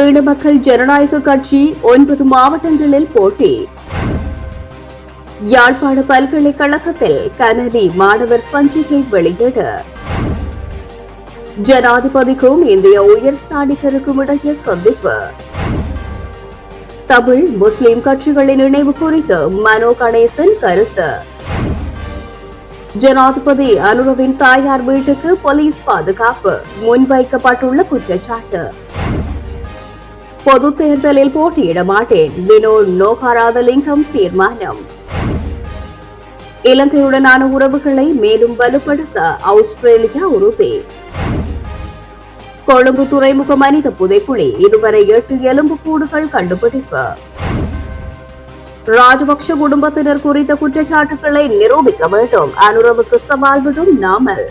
ஈழ மக்கள் ஜனநாயக கட்சி ஒன்பது மாவட்டங்களில் போட்டி. யாழ்ப்பாண பல்கலைக்கழகத்தில் கனலி மாணவர் சஞ்சிகை வெளியீடு. ஜனாதிபதிக்கும் இந்திய உயர் ஸ்தானிகருக்கும் இடையே சந்திப்பு. தமிழ் முஸ்லிம் கட்சிகளின் இணைவு குறித்து மனோ கணேசன் கருத்து. ஜனாதிபதி அனுரவின் தாயார் வீட்டுக்கு போலீஸ் பாதுகாப்பு முன்வைக்கப்பட்டுள்ள குற்றச்சாட்டு. பொது தேர்தலில் போட்டியிட மாட்டேன். வினோத் நோகாராதலிங்கம் தீர்மானம். இலங்கையுடனான உறவுகளை மேலும் வலுப்படுத்த ஆஸ்திரேலியா உறுதி. கொழும்பு துறைமுக மனித புதைப்புலி இதுவரை எட்டு எலும்புக்கூடுகள் கண்டுபிடிப்பு. ராஜபக்ஷ குடும்பத்தினர் குறித்த குற்றச்சாட்டுகளை நிரூபிக்க வேண்டும். அனுரவுக்கு சவால் விடும் நாமல்.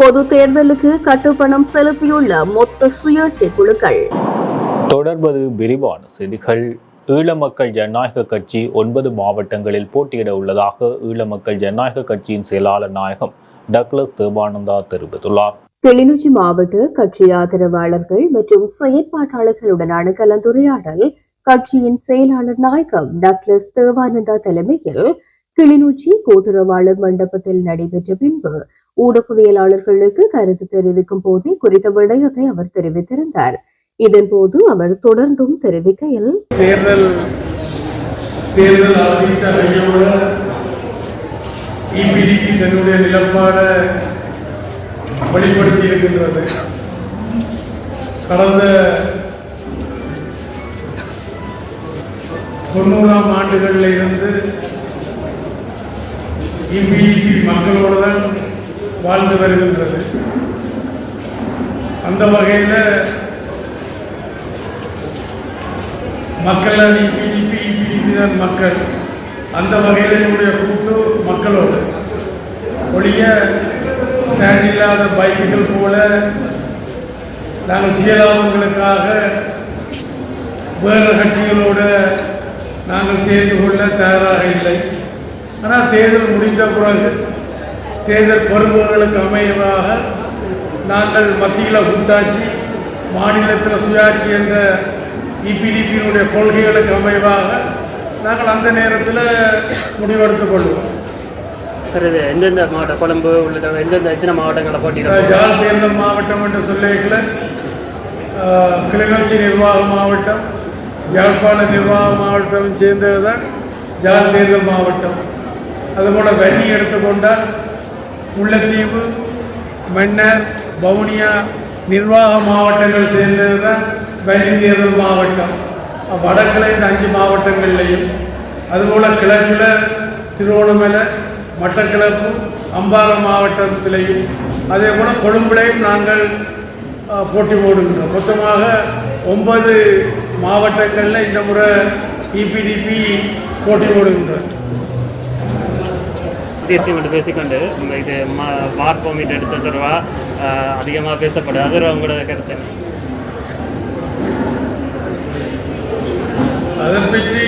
பொது தேர்தலுக்கு கட்டுப்பணம் செலுத்தியுள்ள மொத்த சுயேட்சை குழுக்கள். தொடர்வது விரிவான செய்திகள். ஈழ மக்கள் ஜனநாயக கட்சி ஒன்பது மாவட்டங்களில் போட்டியிட உள்ளதாக ஈழ மக்கள் ஜனநாயக கட்சியின் செயலாளர் நாயகம் டக்ளஸ் தேவானந்தா தெரிவித்துள்ளார். கிளிநொச்சி மாவட்ட கட்சி ஆதரவாளர்கள் மற்றும் செயற்பாட்டாளர்களுடனான கலந்துரையாடல் கட்சியின் செயலாளர் நாயகம் டக்ளஸ் தேவானந்தா தலைமையில் கிளிநொச்சி கூட்டுறவாளர் மண்டபத்தில் நடைபெற்ற பின்பு ஊடகவியலாளர்களுக்கு கருத்து தெரிவிக்கும் போதே குறித்த விடயத்தை அவர் தெரிவித்திருந்தார். இதன் போது அவர் தொடர்ந்தும் தெரிவிக்கையில் தேர்தல் தேர்தல் அறிவிச்ச இபிடிபி தன்னுடைய நிலப்பாட வெளிப்படுத்தி இருக்கின்றது கடந்த தொண்ணூறாம் ஆண்டுகளில் இருந்து இபிடிபி மக்களோடு தான் வாழ்ந்து வருகின்றது. அந்த வகையில் மக்கள் அணி பிடிபி பிடிபி தான் மக்கள். அந்த வகையில் என்னுடைய கூட்டு மக்களோடு. ஒழிய ஸ்டாண்ட் இல்லாத பைசிக்கிள் போல நாங்கள் சுயலாபங்களுக்காக வேறு கட்சிகளோடு நாங்கள் சேர்ந்து கொள்ள தயாராக இல்லை. ஆனால் தேர்தல் முடிந்த பிறகு தேர்தல் பொறுப்புகளுக்கு அமைவாக நாங்கள் மத்தியில் கூட்டாட்சி மாநிலத்தில் சுயாட்சி என்ற இபிடிபியினுடைய கொள்கைகளுக்கு அமைவாக நாங்கள் அந்த நேரத்தில் முடிவெடுத்துக் கொள்வோம். சார் இது எந்தெந்த மாவட்டம் கொழம்பு உள்ளிட்ட எந்தெந்த எத்தனை மாவட்டங்களில் போட்டியிடும் ஜால் தேர்தல் மாவட்டம் என்று சொல்லிக்கல கிளிநொச்சி நிர்வாக மாவட்டம் யாழ்ப்பாண நிர்வாக மாவட்டம் சேர்ந்தது தான் ஜால் தேர்தல் மாவட்டம். அதுபோல் வன்னி எடுத்துக்கொண்டால் முல்லைத்தீவு மன்னர் வவுனியா நிர்வாக மாவட்டங்கள் சேர்ந்தது தான் வன்னி மாவட்டம். வடக்கில் இந்த அஞ்சு மாவட்டங்கள்லையும் அதுபோல் கிழக்கில் திருவோணமலை மட்டக்கிழப்பு அம்பாறை மாவட்டத்திலையும் அதே போல் கொழும்புலையும் நாங்கள் போட்டி போடுகின்றோம். மொத்தமாக ஒன்பது மாவட்டங்களில் இந்த முறை இபிடிபி போட்டி போடுகின்றோம். எஸ்டிஎஸ்சி மட்டும் பேசிக்கொண்டு இது மா வார் பர்மிட் எடுத்த தொடர்பா அதிகமாக பேசப்படும் அது அவங்களோட கருத்து அதை பற்றி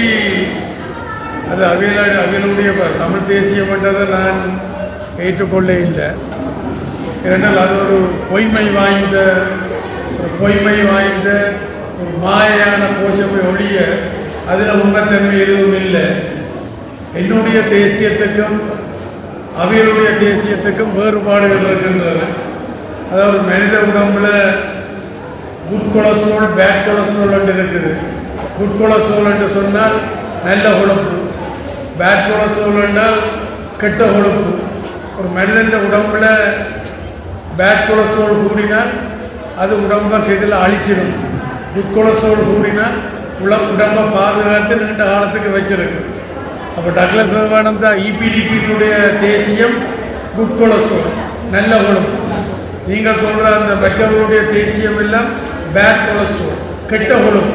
அது அவையில அவையினுடைய தமிழ் தேசியம் என்றதை நான் ஏற்றுக்கொள்ள இல்லை ஏனென்றால் அது ஒரு பொய்மை வாய்ந்த ஒரு பொய்மை வாய்ந்த ஒரு மாயான கோஷமை ஒழிய அதில் உண்மைத்தன்மை எதுவும் இல்லை. என்னுடைய தேசியத்துக்கும் அவியலுடைய தேசியத்துக்கும் வேறுபாடுகள் இருக்கின்றது. அதாவது மனித உடம்புல குட் கொலஸ்ட்ரால் பேட் கொலஸ்ட்ரால் என்று இருக்குது. குட் கொலஸ்ட்ரால் என்று சொன்னால் நல்ல கொழுப்பு பேட் கொலஸ்ட்ரால் என்றால் கெட்ட கொழுப்பு ஒரு மனிதன் உடம்புல பேட் கொலஸ்ட்ரால் கூடினால் அது உடம்பை இதில் அழிச்சிடும். குட் கொலஸ்ட்ரால் கூடினால் உடம்பை பாதுகாத்து நீண்ட காலத்துக்கு வச்சிருக்கு. அப்போ டக்ளஸ் தான் இபிடிபியினுடைய தேசியம் குட் கொலஸ்ட்ரால் நல்ல கொழுப்பு. நீங்கள் சொல்கிற அந்த மற்றவர்களுடைய தேசியம் எல்லாம் பேட் கொலஸ்ட்ரால் கெட்ட கொழுப்பு.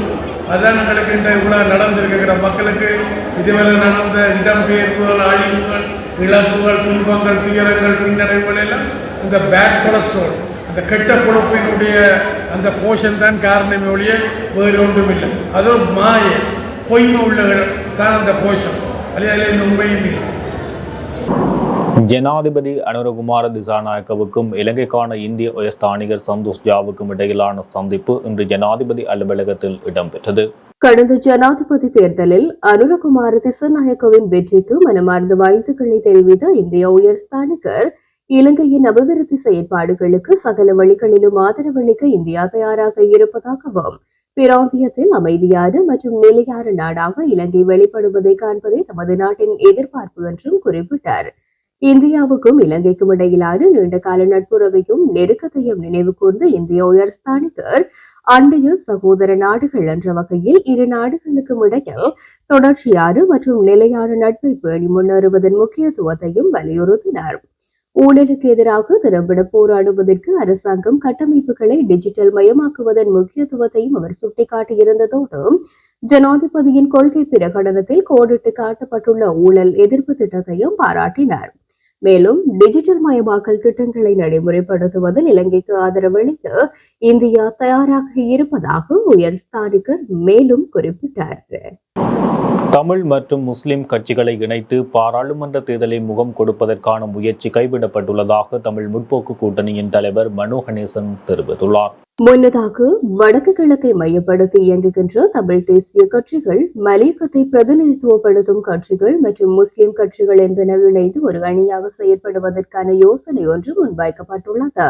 அதான் எங்களுக்கு இந்த இவ்வளோ நடந்திருக்கிற மக்களுக்கு இதுவரை நடந்த இடம்பெயர்வுகள் அழிவுகள் இழப்புகள் துன்பங்கள் துயரங்கள் பின்னடைவுகள் எல்லாம் இந்த பேட் கொலஸ்ட்ரால் அந்த கெட்ட கொழுப்பினுடைய அந்த போஷன் தான் காரணமே ஒழிய வேறு ஒன்றும் இல்லை அதுவும் மாய பொய்மை உள்ள தான் அந்த போஷன் ஜனாதிபதி அனுரகுமார திசாநாயக்கவுக்கும் இலங்கைக்கான இந்திய உயர்ஸ்தானிகர் சந்தோஷ் ஜாவுக்கும் இடையிலான சந்திப்பு இன்று ஜனாதிபதி அலுவலகத்தில் இடம்பெற்றது. கடந்த ஜனாதிபதி தேர்தலில் அனுரகுமார திசநாயக்கவின் வெற்றிக்கு மனமார்ந்த வாழ்த்துக்களை தெரிவித்த இந்திய உயர்ஸ்தானிகர் இலங்கையின் அபிவிருத்தி செயற்பாடுகளுக்கு சகல வழிகளிலும் ஆதரவளிக்க இந்தியா தயாராக இருப்பதாகவும் பிராந்தியத்தில் அமைதியான மற்றும் நிலையான நாடாக இலங்கை வெளிப்படுவதை காண்பதே தமது நாட்டின் எதிர்பார்ப்பு என்றும் குறிப்பிட்டார். இந்தியாவுக்கும் இலங்கைக்கும் இடையிலான நீண்டகால நட்புறவையும் நெருக்கத்தையும் நினைவு கூர்ந்த இந்திய உயர்ஸ்தானிகர் அண்டைய சகோதர நாடுகள் என்ற வகையில் இரு நாடுகளுக்கும் இடையில் தொடர்ச்சியான மற்றும் நிலையான நட்பை பேணி முன்னேறுவதன் முக்கியத்துவத்தையும் வலியுறுத்தினார். ஊழலுக்கு எதிராக திறம்பட போராடுவதற்கு அரசாங்கம் கட்டமைப்புகளை டிஜிட்டல் மயமாக்குவதன் முக்கியத்துவத்தையும் அவர் சுட்டிக்காட்டியிருந்ததோடு ஜனாதிபதியின் கொள்கை பிரகடனத்தில் கோடிட்டு காட்டப்பட்டுள்ள ஊழல் எதிர்ப்பு திட்டத்தையும் பாராட்டினார். மேலும் டிஜிட்டல் மயமாக்கல் திட்டங்களை நடைமுறைப்படுத்துவதில் இலங்கைக்கு ஆதரவளிக்க இந்தியா தயாராக இருப்பதாக உயர் ஸ்தானிகர் மேலும் குறிப்பிட்டார். தமிழ் மற்றும் முஸ்லிம் கட்சிகளை இணைத்து பாராளுமன்ற தேர்தலை முகம் கொடுப்பதற்கான முயற்சி கைவிடப்பட்டுள்ளதாக தமிழ் முற்போக்கு கூட்டணியின் தலைவர் மனு கணேசன் தெரிவித்துள்ளார். முன்னதாக வடக்கு கிழக்கை மையப்படுத்தி இயங்குகின்ற தமிழ் தேசிய கட்சிகள் மலையகத்தை பிரதிநிதித்துவப்படுத்தும் கட்சிகள் மற்றும் முஸ்லிம் கட்சிகள் என்பன இணைந்து ஒரு அணியாக செயற்படுவதற்கான யோசனை ஒன்று முன்வைக்கப்பட்டுள்ளது.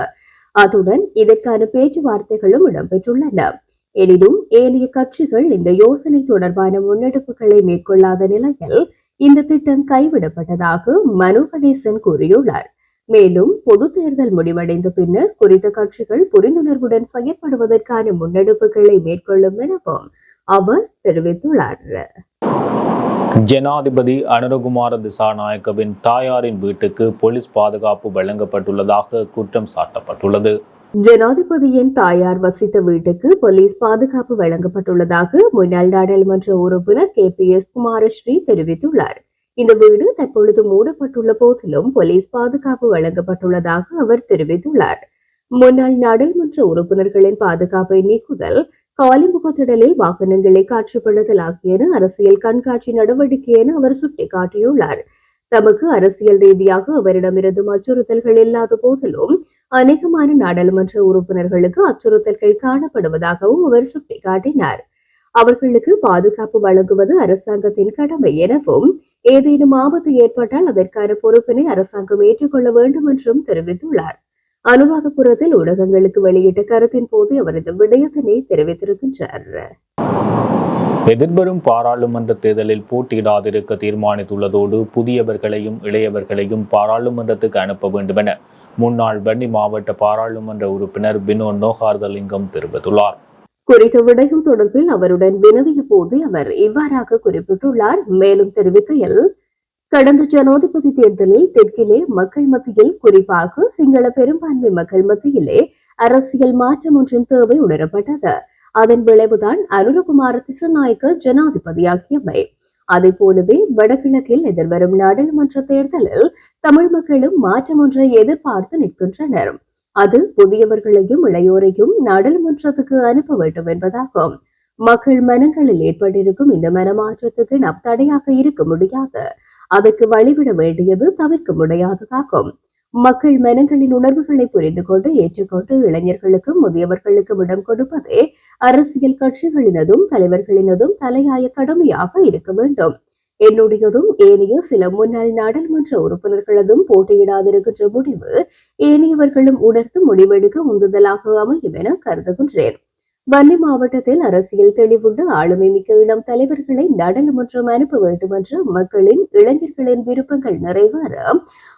அத்துடன் இதற்கான பேச்சுவார்த்தைகளும் இடம்பெற்றுள்ளன. எனினும் ஏனைய கட்சிகள் இந்த யோசனை தொடர்பான முன்னெடுப்புகளை மேற்கொள்ளாத நிலையில் இந்த திட்டம் கைவிடப்பட்டதாக மனு கணேசன் கூறியுள்ளார். மேலும் பொது தேர்தல் முடிவடைந்த பின்னர் குறித்த கட்சிகள் புரிந்துணர்வுடன் செயற்படுவதற்கான முன்னெடுப்புகளை மேற்கொள்ளும் எனவும் அவர் தெரிவித்துள்ளார். ஜனாதிபதி அனுரகுமார திசாநாயக்கவின் தாயாரின் வீட்டுக்கு போலீஸ் பாதுகாப்பு வழங்கப்பட்டுள்ளதாக குற்றம் சாட்டப்பட்டுள்ளது. ஜனாதிபதியின் தாயார் வசித்த வீட்டுக்கு போலீஸ் பாதுகாப்பு வழங்கப்பட்டுள்ளதாக முன்னாள் நாடாளுமன்ற உறுப்பினர் கே பி எஸ் குமாரஸ்ரீ தெரிவித்துள்ளார். இந்த வீடு தற்பொழுது மூடப்பட்டுள்ள போதிலும் போலீஸ் பாதுகாப்பு வழங்கப்பட்டுள்ளதாக அவர் தெரிவித்துள்ளார். முன்னாள் நாடாளுமன்ற உறுப்பினர்களின் பாதுகாப்பை நீக்குதல் காலிமுகத்திடலில் வாகனங்களை காட்சிப்படுத்தல் ஆகியன அரசியல் கண்காட்சி நடவடிக்கை என அவர் சுட்டிக்காட்டியுள்ளார். தமக்கு அரசியல் ரீதியாக அவரிடமிருந்து அச்சுறுத்தல்கள் இல்லாத போதிலும் அநேகமான நாடாளுமன்ற உறுப்பினர்களுக்கு அச்சுறுத்தல்கள் காணப்படுவதாகவும் அவர் சுட்டிக்காட்டினார். அவர்களுக்கு பாதுகாப்பு வழங்குவது அரசாங்கத்தின் கடமை எனவும் ஏதேனும் ஆபத்து ஏற்பட்டால் அதற்கான பொறுப்பினை அரசாங்கம் ஏற்றுக்கொள்ள வேண்டும் என்றும் தெரிவித்துள்ளார். அனுராதபுரத்தில் ஊடகங்களுக்கு வெளியிட்ட கருத்தின் போது அவர் இந்த விடயத்தினை தெரிவித்திருக்கின்றார். எதிர்வரும் பாராளுமன்ற தேர்தலில் போட்டியிடாதிருக்க தீர்மானித்துள்ளதோடு புதியவர்களையும் இளையவர்களையும் பாராளுமன்றத்துக்கு அனுப்ப வேண்டுமென முன்னாள் வன்னி மாவட்ட பாராளுமன்ற உறுப்பினர் பினோத் நோகார்தலிங்கம் தெரிவித்துள்ளார். குறித்த விடயம் தொடர்பில் அவருடன் வினவிய போது அவர் இவ்வாறாக குறிப்பிட்டுள்ளார். மேலும் தெரிவிக்கையில் கடந்த ஜனாதிபதி தேர்தலில் தெற்கிலே மக்கள் மத்தியில் குறிப்பாக சிங்கள பெரும்பான்மை மக்கள் மத்தியிலே அரசியல் மாற்றம் ஒன்றின் தேவை உணரப்பட்டது. அதன் விளைவுதான் அனுரகுமார திசநாயக்க ஜனாதிபதியாகியமை. அதை போலவே வடகிழக்கில் எதிர்வரும் நாடாளுமன்ற தேர்தலில் தமிழ் மக்களும் மாற்றம் ஒன்றை எதிர்பார்த்து நிற்கின்றனர். அது புதியவர்களையும் இளையோரையும் நாடாளுமன்றத்துக்கு அனுப்ப வேண்டும் என்பதாகும். மக்கள் மனங்களில் ஏற்பட்டிருக்கும் இந்த மனமாற்றத்துக்கு நாம் தடையாக இருக்க முடியாது. அதற்கு வழிவிட வேண்டியது தவிர்க்க முடியாததாகும். மக்கள் மனங்களின் உணர்வுகளை புரிந்து கொண்டு ஏற்றுக்கொண்டு இளைஞர்களுக்கும் முதியவர்களுக்கும் இடம் கொடுப்பதே அரசியல் கட்சிகளினதும் தலைவர்களினதும் தலையாய கடமையாக இருக்க வேண்டும். என்னுடையதும் ஏனைய சில முன்னாள் நாடாளுமன்ற உறுப்பினர்களதும் போட்டியிடாதிருக்கின்ற முடிவு ஏனையவர்களும் உணர்ந்து முடிவெடுக்க உந்துதலாக அமையும் என கருதுகின்றேன். வன்னி மாவட்டத்தில் அரசியல் தெளிவுண்டு. ஆளுமை மிக்க இளம் தலைவர்களை நாடாளுமன்றம் அனுப்ப வேண்டும் என்ற மக்களின் இளைஞர்களின் விருப்பங்கள் நிறைவேற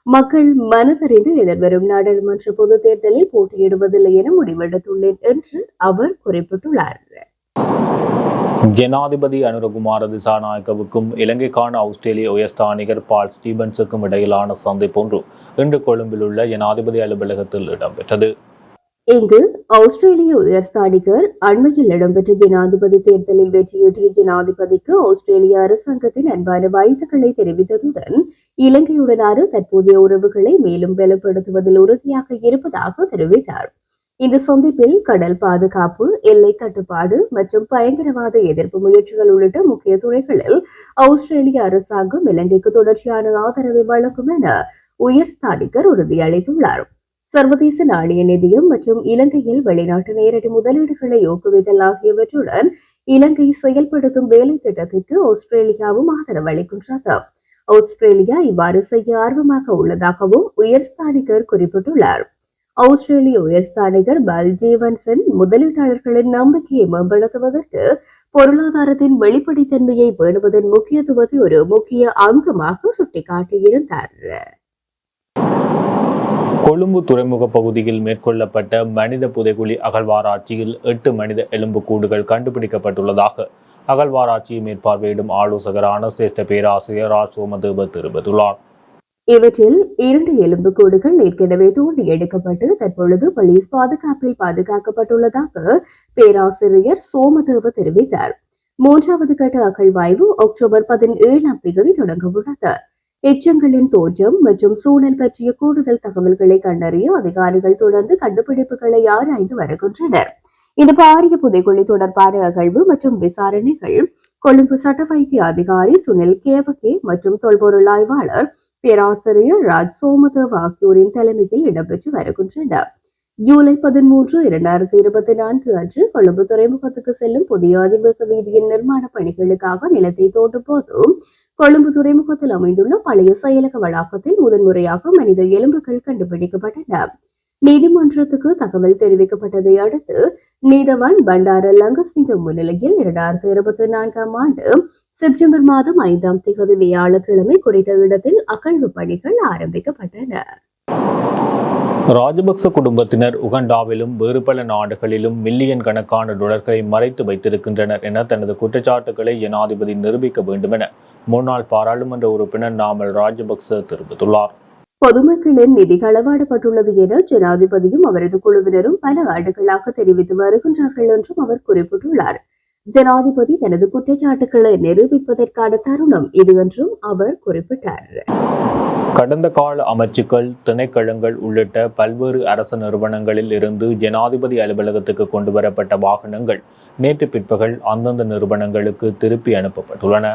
மக்கள் மனதறிந்து எதிர்வரும் நாடாளுமன்ற பொதுத் தேர்தலில் போட்டியிடுவதில்லை என முடிவெடுத்துள்ளேன் என்று அவர் குறிப்பிட்டுள்ளார். ஜனாதிபதி அனுரகுமார திசாநாயக்கவுக்கும் இலங்கைக்கான ஆஸ்திரேலிய உயர்ஸ்தானிகர் பால் ஸ்டீபன்ஸுக்கும் இடையிலான சந்திப்பொன்று இன்று கொழும்பில் உள்ள ஜனாதிபதி அலுவலகத்தில் இடம்பெற்றது. இங்கு ஆஸ்திரேலிய உயர்ஸ்தானிகர் அண்மையில் இடம்பெற்ற ஜனாதிபதி தேர்தலில் வெற்றியீட்டிய ஜனாதிபதிக்கு ஆஸ்திரேலிய அரசாங்கத்தின் அன்பான வாழ்த்துக்களை தெரிவித்ததுடன் இலங்கையுடனான தற்போதைய உறவுகளை மேலும் பலப்படுத்துவதில் உறுதியாக இருப்பதாக தெரிவித்தார். இந்த சந்திப்பில் கடல் பாதுகாப்பு எல்லை கட்டுப்பாடு மற்றும் பயங்கரவாத எதிர்ப்பு முயற்சிகள் உள்ளிட்ட முக்கிய துறைகளில் ஆஸ்திரேலிய அரசாங்கம் இலங்கைக்கு தொடர்ச்சியான ஆதரவை வழங்கும் என உயர் ஸ்தானிகர் உறுதியளித்துள்ளார். சர்வதேச நாணய நிதியம் மற்றும் இலங்கையில் வெளிநாட்டு நேரடி முதலீடுகளை ஊக்குவித்தல் ஆகியவற்றுடன் இலங்கை செயல்படுத்தும் வேலை திட்டத்திற்கு ஆஸ்திரேலியாவும் ஆதரவு அளிக்கின்றது. ஆஸ்திரேலியா இவ்வாறு செய்ய ஆர்வமாக உள்ளதாகவும் உயர்ஸ்தானிகர் குறிப்பிட்டுள்ளார். ஆஸ்திரேலிய உயர்ஸ்தானிகர் பல் ஜீவன்சன் முதலீட்டாளர்களின் நம்பிக்கையை மேம்படுத்துவதற்கு பொருளாதாரத்தின் வெளிப்படைத்தன்மையை பேணுவதன் முக்கியத்துவத்தை ஒரு முக்கிய அங்கமாக சுட்டிக்காட்டியிருந்தார். கொழும்பு துறைமுக பகுதியில் மேற்கொள்ளப்பட்ட மனித புதைகுழி அகழ்வாராய்ச்சியில் எட்டு மனித எலும்புக்கூடுகள் கண்டுபிடிக்கப்பட்டுள்ளதாக அகழ்வாராய்ச்சியை மேற்பார்வையிடும் ஆலோசகரான சிரேஷ்ட பேராசிரியர் ரா சோமதேவ தெரிவித்துள்ளார். இவற்றில் இரண்டு எலும்புக்கூடுகள் ஏற்கனவே தோண்டி எடுக்கப்பட்டு தற்பொழுது போலீஸ் பாதுகாப்பில் பாதுகாக்கப்பட்டுள்ளதாக பேராசிரியர் சோமதேவ தெரிவித்தார். மூன்றாவது கட்ட அகழ்வாய்வு அக்டோபர் பதினேழாம் தேதி தொடங்கவுள்ளது எச்சங்களின் தோற்றம் மற்றும் சூழல் பற்றிய கூடுதல் தகவல்களை கண்டறிய அதிகாரிகள் தொடர்ந்து கண்டுபிடிப்புகளை ஆராய்ந்து வருகின்றனர். இந்த பாரிய புதைகுழி தொடர்பான அகழ்வு மற்றும் விசாரணைகள். கொழும்பு சட்ட வைத்திய அதிகாரி சுனில் கேவகே மற்றும் தொல்பொருள் ஆய்வாளர் பேராசிரியர் ராஜ் சோமதேவ் ஆகியோரின் தலைமையில் இடம்பெற்று வருகின்றனர். ஜூலை பதிமூன்று இரண்டாயிரத்தி இருபத்தி நான்கு அன்று கொழும்பு துறைமுகத்துக்கு செல்லும் புதிய அதிவேக வீதியின் நிர்மாண பணிகளுக்காக நிலத்தை தோண்டும் போது கொழும்பு துறைமுகத்தில் அமைந்துள்ள பழைய செயலக வளாகத்தில் முதன்முறையாக மனித எலும்புகள் கண்டுபிடிக்கப்பட்டன. நீதிமன்றத்துக்கு தகவல் தெரிவிக்கப்பட்டதை அடுத்து நீதவான் பண்டார லங்கசிங்க முன்னிலையில் இரண்டாயிரத்தி இருபத்தி நான்காம் ஆண்டு செப்டம்பர் மாதம் ஐந்தாம் தேதி வியாழக்கிழமை குறித்த இடத்தில் அகழ்வு பணிகள் ஆரம்பிக்கப்பட்டன. ராஜபக்ச குடும்பத்தினர் உகண்டாவிலும் வேறு பல நாடுகளிலும் மில்லியன் கணக்கான டொலர்களை மறைத்து வைத்திருக்கின்றனர் என தனது குற்றச்சாட்டுகளை ஜனாதிபதி நிரூபிக்க வேண்டும் என முன்னாள் பாராளுமன்ற உறுப்பினர் நாமல் ராஜபக்ச தெரிவித்துள்ளார். பொதுமக்களின் நிதி களவாடப்பட்டுள்ளது என ஜனாதிபதியும் அவரது குழுவினரும் பல ஆண்டுகளாக தெரிவித்து வருகின்றார்கள் என்றும் அவர் குறிப்பிட்டுள்ளார். ஜனாதிபதி தனது குற்றச்சாட்டுகளை நிரூபிப்பதற்கான தருணம் இது என்றும் அவர் குறிப்பிட்டார். கடந்த கால அமைச்சுக்கள் திணைக்களங்கள் உள்ளிட்ட பல்வேறு அரசு நிறுவனங்களில் இருந்து ஜனாதிபதி அலுவலகத்துக்கு கொண்டு வரப்பட்ட வாகனங்கள் நேற்று பிற்பகல் அந்தந்த நிறுவனங்களுக்கு திருப்பி அனுப்பப்பட்டுள்ளன.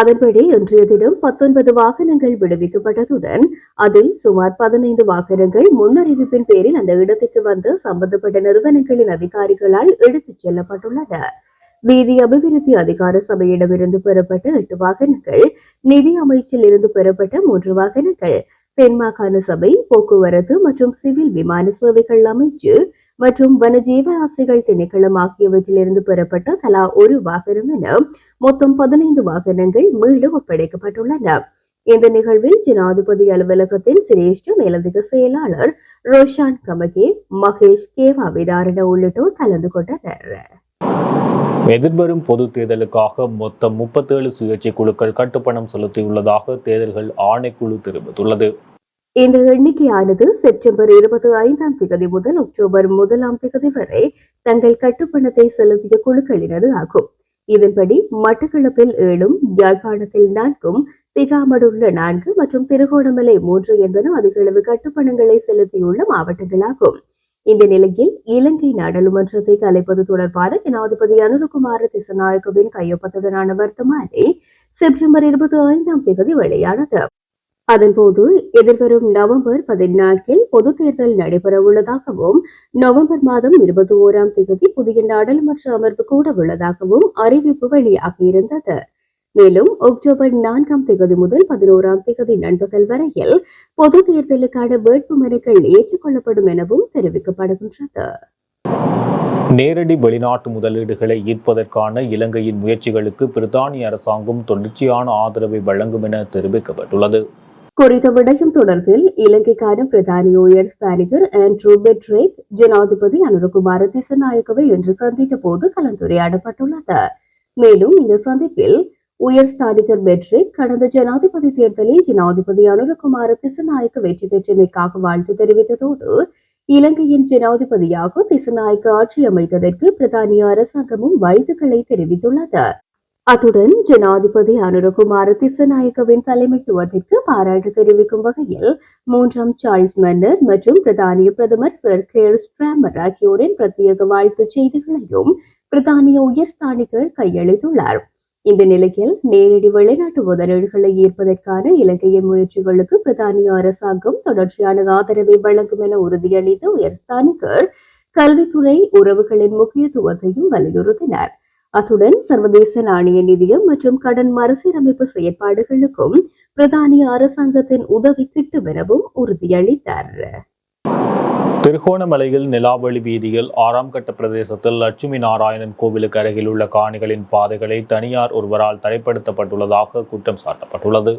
அதன்படி இன்றைய தினம் பத்தொன்பது வாகனங்கள் விடுவிக்கப்பட்டதுடன் அதில் சுமார் பதினைந்து வாகனங்கள் முன்னறிவிப்பின் பேரில் அந்த இடத்திற்கு வந்து சம்பந்தப்பட்ட நிறுவனங்களின் அதிகாரிகளால் எடுத்துச் செல்லப்பட்டுள்ளன. வீதி அபிவிருத்தி அதிகார சபையிடமிருந்து பெறப்பட்ட எட்டு வாகனங்கள் நிதி அமைச்சில் இருந்து பெறப்பட்ட மூன்று வாகனங்கள் தென் மாகாண சபை போக்குவரத்து மற்றும் சிவில் விமான சேவைகள் அமைச்சு மற்றும் வன ஜீவராசிகள் திணைக்களம் ஆகியவற்றிலிருந்து பெறப்பட்ட தலா ஒரு வாகனம் என மொத்தம் பதினைந்து வாகனங்கள் மீண்டும் ஒப்படைக்கப்பட்டுள்ளன. இந்த நிகழ்வில் ஜனாதிபதி அலுவலகத்தின் சிரேஷ்ட மேலதிக செயலாளர் ரோஷான் கமகே மகேஷ் கேவா விதாரண உள்ளிட்டோர் கலந்து கொண்டனர். எதிர்வரும் பொது தேர்தலுக்காக மொத்தம் முப்பத்தேழு சுயேட்சை குழுக்கள் கட்டுப்பணம் செலுத்தியுள்ளதாக தேர்தல்கள் ஆணைக்குழு தெரிவித்துள்ளது. இந்த எண்ணிக்கையானது செப்டம்பர் இருபத்தி ஐந்தாம் தேதி முதல் அக்டோபர் முதலாம் தேதி வரை தங்கள் கட்டுப்பணத்தை செலுத்திய குழுக்களினது ஆகும். இதன்படி மட்டக்களப்பில் ஏழும் யாழ்ப்பாணத்தில் நான்கும் திகாமடுள்ள நான்கு மற்றும் திருகோணமலை மூன்று என்பன அதிகளவு கட்டுப்பணங்களை செலுத்தியுள்ள மாவட்டங்களாகும். இந்த நிலையில் இலங்கை நாடாளுமன்றத்தை கலைப்பது தொடர்பான ஜனாதிபதி அனுரகுமார திசநாயக்கவின் கையொப்பத்துடனான வர்த்தமானி செப்டம்பர் இருபத்தி ஐந்தாம் தேதி வெளியானது. அதன்போது எதிர்வரும் நவம்பர் பதினான்கில் பொது தேர்தல் நடைபெற உள்ளதாகவும் நவம்பர் மாதம் இருபத்தி ஓராம் தேதி புதிய நாடாளுமன்ற அமர்வு கூட உள்ளதாகவும் அறிவிப்பு வெளியாகியிருந்தது. மேலும் அக்டோபர் நான்காம் தேதி முதல் பதினோராம் தேதி நண்பகல் வரையில் பொது தேர்தலுக்கான வேட்பு மனுக்கள் ஏற்றுக்கொள்ளப்படும் எனவும் தெரிவிக்கப்படுகின்றது. நேரடி வெளிநாட்டு முதலீடுகளை ஈர்ப்பதற்கான இலங்கையின் முயற்சிகளுக்கு பிரித்தானிய அரசாங்கம் தொடர்ச்சியான ஆதரவை வழங்கும் என தெரிவிக்கப்பட்டுள்ளது. குறித்த விடயம் தொடர்பில் இலங்கைக்கான பிரதானி உயர் ஸ்தானிகர் ஆண்ட்ரூ பெட்ரேக் ஜனாதிபதி அனுரகுமார திசநாயக்கவை இன்று சந்தித்த போது கலந்துரையாடப்பட்டுள்ளது. மேலும் இந்த சந்திப்பில் உயர் ஸ்தானிகர் வெற்றி கடந்த ஜனாதிபதி தேர்தலில் ஜனாதிபதி அனுரகுமார திசநாயக்க வெற்றி பெற்றமைக்காக வாழ்த்து தெரிவித்ததோடு இலங்கையின் ஜனாதிபதியாக திசநாயக்க ஆட்சி அமைத்ததற்கு பிரதானிய அரசாங்கமும் வாழ்த்துக்களை தெரிவித்துள்ளது. அத்துடன் ஜனாதிபதி அனுரகுமார திசநாயக்கவின் தலைமைத்துவத்திற்கு பாராட்டு தெரிவிக்கும் வகையில் மூன்றாம் சார்ல்ஸ் மன்னர் மற்றும் பிரதானிய பிரதமர் சர் கேர் ஸ்ட்ராமர் ஆகியோரின் பிரத்யேக வாழ்த்துச் செய்திகளையும் பிரதானிய உயர்ஸ்தானிகர் கையளித்துள்ளார். இந்த நிலையில் நேரடி வெளிநாட்டு முதலீடுகளை ஈர்ப்பதற்கான இலங்கையின் முயற்சிகளுக்கு பிரித்தானிய அரசாங்கம் தொடர்ச்சியான ஆதரவை வழங்கும் என உறுதியளித்த உயர்ஸ்தானிகர் கல்வித்துறை உறவுகளின் முக்கியத்துவத்தையும் வலியுறுத்தினார். அத்துடன் சர்வதேச நாணய நிதியம் மற்றும் கடன் மறுசீரமைப்பு செயற்பாடுகளுக்கும் பிரதானிய அரசாங்கத்தின் உதவி கிட்டும் எனவும் உறுதியளித்தார். திருகோணமலையில் நிலாவளி வீதியில் ஆறாம் கட்ட பிரதேசத்தில் லட்சுமி நாராயணன் கோவிலுக்கு அருகில் உள்ள காணிகளின் பாதைகளை தனியார் ஒருவரால் தடைப்படுத்தப்பட்டுள்ளதாக குற்றம் சாட்டப்பட்டுள்ளது.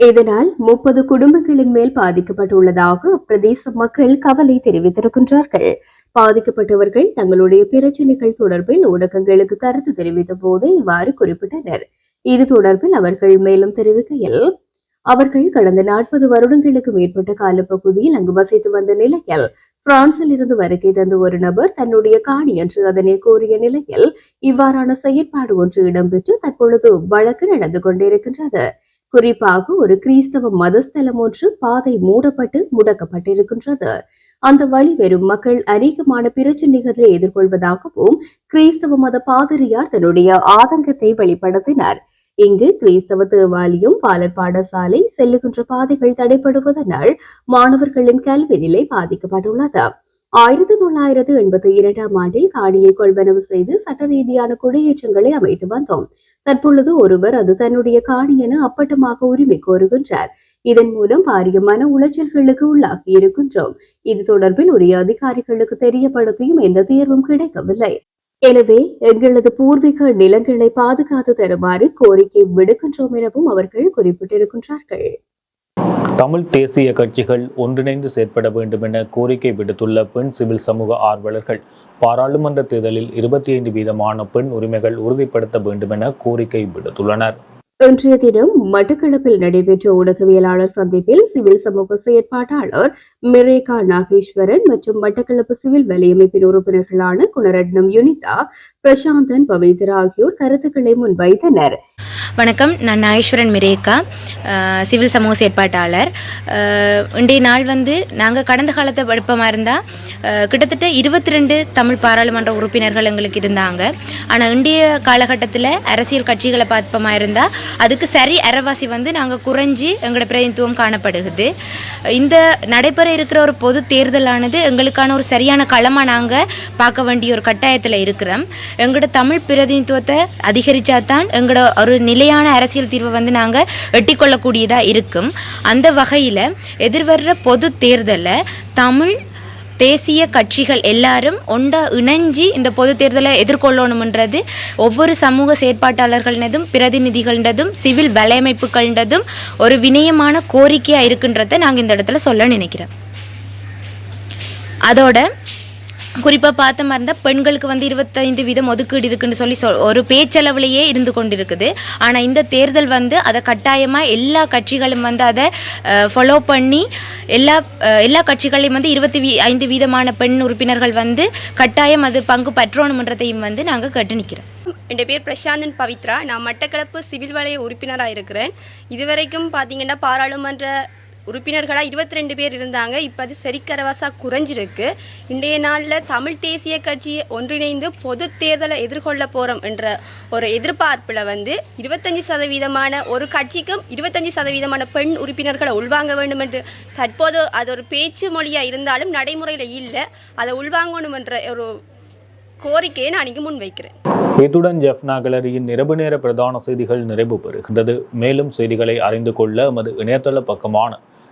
இதனால் முப்பது குடும்பங்களின் மேல் பாதிக்கப்பட்டுள்ளதாக அப்பிரதேச மக்கள் கவலை தெரிவித்திருக்கின்றார்கள். பாதிக்கப்பட்டவர்கள் தங்களுடைய பிரச்சினைகள் தொடர்பில் ஊடகங்களுக்கு கருத்து தெரிவித்த போது இவ்வாறு குறிப்பிட்டனர். இது தொடர்பில் அவர்கள் மேலும் தெரிவிக்கையில் அவர்கள் கடந்த நாற்பது வருடங்களுக்கு மேற்பட்ட காலப்பகுதியில் அங்கு வசித்து வந்த நிலையில் பிரான்சில் இருந்து வருகை தந்த ஒரு நபர் தன்னுடைய காணி என்று அதனை கூறிய நிலையில் இவ்வாறான செயற்பாடு ஒன்று இடம்பெற்று தற்பொழுது வழக்கு நடந்து கொண்டிருக்கின்றது. குறிப்பாக ஒரு கிறிஸ்தவ மதஸ்தலம் ஒன்று பாதை மூடப்பட்டு முடக்கப்பட்டிருக்கின்றது. அந்த வழி வெறும் மக்கள் அநேகமான பிரச்சனைகளை எதிர்கொள்வதாகவும் கிறிஸ்தவ மத பாதிரியார் தன்னுடைய ஆதங்கத்தை வெளிப்படுத்தினார். இங்கு கிறிஸ்தவ தேவாலயம் பாலர் பாடசாலை செல்லுகின்ற பாதைகள் தடைப்படுவதனால் மாணவர்களின் கல்வி நிலை பாதிக்கப்பட்டுள்ளது. ஆயிரத்தி தொள்ளாயிரத்து எண்பத்தி இரண்டாம் ஆண்டில் காணியை கொள்வனவு செய்து சட்ட ரீதியான குடியேற்றங்களை அமைத்து வந்தோம். தற்பொழுது ஒருவர் அது தன்னுடைய காணி என அப்பட்டமாக உரிமை கோருகின்றார். இதன் மூலம் பாரிய மன உளைச்சல்களுக்கு உள்ளாகி இருக்கின்றோம். இது தொடர்பில் உரிய அதிகாரிகளுக்கு தெரியப்படுத்தியும் எந்த தீர்வும் கிடைக்கவில்லை. எனவே எங்களது பூர்வீக நிலங்களை பாதுகாத்து தருமாறு கோரிக்கை விடுக்கின்றோம் எனவும் அவர்கள் குறிப்பிட்டிருக்கின்றார்கள். தமிழ் தேசிய கட்சிகள் ஒன்றிணைந்து செயற்பட வேண்டும் என கோரிக்கை விடுத்துள்ள பெண் சிவில் சமூக ஆர்வலர்கள் பாராளுமன்ற தேர்தலில் இருபத்தி ஐந்து வீதமான பெண் உரிமைகள் உறுதிப்படுத்த வேண்டும் என கோரிக்கை விடுத்துள்ளனர். இன்றைய தினம் மட்டக்களப்பில் நடைபெற்ற ஊடகவியலாளர் சந்திப்பில் சிவில் சமூக செயற்பாட்டாளர் மிரேகா நாகேஸ்வரன் மற்றும் மட்டக்களப்பு சிவில் வலையமைப்பின் உறுப்பினர்களான குணரட்னம் யுனிதா பிரசாந்தன் பவித்ரா ஆகியோர் கருத்துக்களை முன்வைத்தனர். வணக்கம். நான் நாகேஸ்வரன் மிரேக்கா சிவில் சமூக செயற்பாட்டாளர். இன்றைய நாள் வந்து நாங்கள் கடந்த காலத்தை விருப்பமாக இருந்தால் கிட்டத்தட்ட இருபத்தி ரெண்டு தமிழ் பாராளுமன்ற உறுப்பினர்கள் எங்களுக்கு இருந்தாங்க. ஆனால் இன்றைய காலகட்டத்தில் அரசியல் கட்சிகளை பார்ப்போமா இருந்தால் அதுக்கு சரி அறவாசி வந்து நாங்கள் குறைஞ்சி எங்களோட பிரதிநிதித்துவம் காணப்படுகிறது இந்த நடைபெற இருக்கிற ஒரு பொது தேர்தலானது எங்களுக்கான ஒரு சரியான களமாக நாங்கள் பார்க்க வேண்டிய ஒரு கட்டாயத்தில் இருக்கிறோம். எங்களோட தமிழ் பிரதிநிதித்துவத்தை அதிகரித்தா தான் எங்களோட ஒரு நிலையான அரசியல் தீர்வை வந்து நாங்கள் எட்டிக்கொள்ளக்கூடியதாக இருக்கும். அந்த வகையில் எதிர்வர்ற பொது தேர்தலில் தமிழ் தேசிய கட்சிகள் எல்லாரும் ஒண்டா இணைஞ்சு இந்த பொது தேர்தலை எதிர்கொள்ளணும்ன்றது ஒவ்வொரு சமூக செயற்பாட்டாளர்களினதும் பிரதிநிதிகள்ன்றதும் சிவில் வலையமைப்புகள்ன்றதும் ஒரு வினயமான கோரிக்கையாக இருக்குன்றதை நாங்கள் இந்த இடத்துல சொல்ல நினைக்கிறோம். அதோட குறிப்பாக பார்த்த மாதிரி இருந்தால் பெண்களுக்கு வந்து இருபத்தைந்து வீதம் ஒதுக்கீடு இருக்குன்னு சொல்லி சொல் ஒரு பேச்சளவுலேயே இருந்து கொண்டிருக்குது. ஆனால் இந்த தேர்தல் வந்து அதை கட்டாயமாக எல்லா கட்சிகளும் வந்து அதை ஃபாலோ பண்ணி எல்லா எல்லா கட்சிகளையும் வந்து இருபத்தி வீ ஐந்து வீதமான பெண் உறுப்பினர்கள் வந்து கட்டாயம் அது பங்கு பற்றணுமன்றதையும் வந்து நாங்கள் கேட்டு நிற்கிறோம் என் பேர் பிரசாந்தன் பவித்ரா. நான் மட்டக்களப்பு சிவில் வலய உறுப்பினராக இருக்கிறேன். இதுவரைக்கும் பார்த்தீங்கன்னா பாராளுமன்ற உறுப்பினர்களாக இருபத்தி ரெண்டு பேர் இருந்தாங்க. இப்போ அது சரிக்கரவாசாக குறைஞ்சிருக்கு. இன்றைய நாளில் தமிழ் தேசிய கட்சி ஒன்றிணைந்து பொது தேர்தலை எதிர்கொள்ள போகிறோம் என்ற ஒரு எதிர்பார்ப்பில் வந்து இருபத்தஞ்சி சதவீதமான ஒரு கட்சிக்கும் இருபத்தஞ்சி சதவீதமான பெண் உறுப்பினர்களை உள்வாங்க வேண்டும் என்று தற்போது அது ஒரு பேச்சு மொழியாக இருந்தாலும் நடைமுறையில் இல்லை. அதை உள்வாங்கணும் என்ற ஒரு கோரிக்கையை நான் இங்கு முன்வைக்கிறேன். இத்துடன் ஜெஃப்னா கேலரியின் இரவு நேர பிரதான செய்திகள் நிறைவு பெறுகின்றது. மேலும் செய்திகளை அறிந்து கொள்ள எமது இணையதள பக்கமான